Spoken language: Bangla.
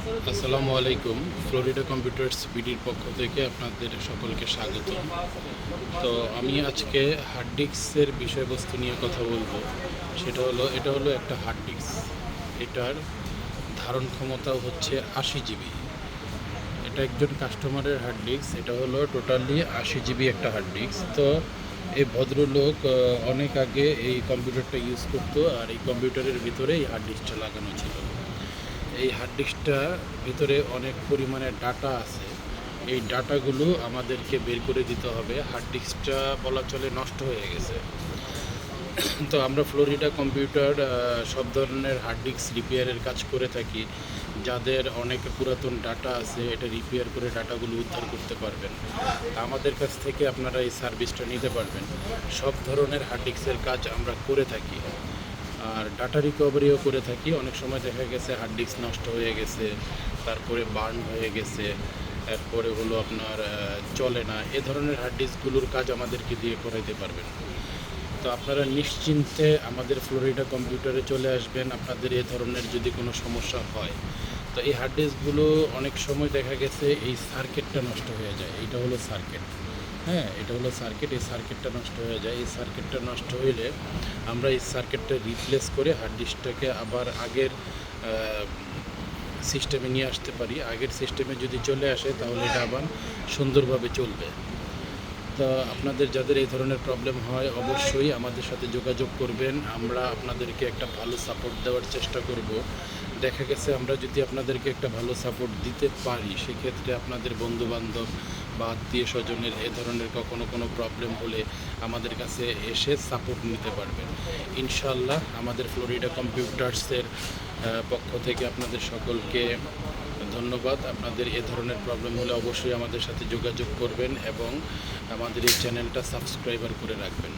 আসসালামু আলাইকুম। ফ্লোরিডা কম্পিউটার্স বিডির পক্ষ থেকে আপনাদের সকলকে স্বাগত। তো আমি আজকে হার্ড ডিস্কের বিষয়বস্তু নিয়ে কথা বলব। সেটা হলো, এটা হলো একটা হার্ড ডিস্ক এটার ধারণ ক্ষমতা হচ্ছে আশি জিবি। এটা একজন কাস্টমারের হার্ড ডিস্ক এটা হলো টোটালি আশি জিবি একটা হার্ড ডিস্ক তো এই ভদ্রলোক অনেক আগে এই কম্পিউটারটা ইউজ করতো আর এই কম্পিউটারের ভিতরে এই হার্ড ডিস্কটা লাগানো ছিল। এই হার্ড ডিস্কটা ভিতরে অনেক পরিমাণে ডাটা আছে। এই ডাটাগুলো আমাদেরকে বের করে দিতে হবে। হার্ড ডিস্কটা বলা চলে নষ্ট হয়ে গেছে। তো আমরা ফ্লোরিডা কম্পিউটার সব ধরনের হার্ড ডিস্ক রিপেয়ারের কাজ করে থাকি। যাদের অনেক পুরাতন ডাটা আছে, এটা রিপেয়ার করে ডাটাগুলো উদ্ধার করতে পারবেন। আমাদের কাছ থেকে আপনারা এই সার্ভিসটা নিতে পারবেন। সব ধরনের হার্ড ডিস্কের কাজ আমরা করে থাকি। আর ডাটা রিকভারিও করে থাকি। অনেক সময় দেখা গেছে হার্ড ডিস্ক নষ্ট হয়ে গেছে, তারপরে বার্ন হয়ে গেছে তারপরে হলো আপনার চলে না। এ ধরনের হার্ড ডিস্কগুলোর কাজ আমাদেরকে দিয়ে করাইতে পারবেন। তো আপনারা নিশ্চিন্তে আমাদের ফ্লোরিডা কম্পিউটারে চলে আসবেন। আপনাদের এ ধরনের যদি কোনো সমস্যা হয়, তো এই হার্ড ডিস্কগুলো অনেক সময় দেখা গেছে এই সার্কিটটা নষ্ট হয়ে যায়। এটা হলো সার্কিট হ্যাঁ এটা হলো সার্কিট এই সার্কিটটা নষ্ট হয়ে যায়। এই সার্কিটটা নষ্ট হইলে আমরা এই সার্কিটটা রিপ্লেস করে হার্ড ডিস্কটাকে আবার আগের সিস্টেমে নিয়ে আসতে পারি। আগের সিস্টেমে যদি চলে আসে, তাহলে এটা আবার সুন্দরভাবে চলবে। তা আপনাদের যাদের এই ধরনের প্রবলেম হয়, অবশ্যই আমাদের সাথে যোগাযোগ করবেন। আমরা আপনাদেরকে একটা ভালো সাপোর্ট দেওয়ার চেষ্টা করব। দেখা গেছে আমরা যদি আপনাদেরকে একটা ভালো সাপোর্ট দিতে পারি, সেক্ষেত্রে আপনাদের বন্ধু বান্ধব বা আত্মীয় স্বজনের এ ধরনের কখনো কোনো প্রবলেম হলে আমাদের কাছে এসে সাপোর্ট নিতে পারবেন। ইনশাল্লাহ আমাদের ফ্লোরিডা কম্পিউটার্সের পক্ষ থেকে আপনাদের সকলকে ধন্যবাদ। আপনাদের এ ধরনের প্রবলেম হলে অবশ্যই আমাদের সাথে যোগাযোগ করবেন এবং আমাদের এই চ্যানেলটা সাবস্ক্রাইবার করে রাখবেন।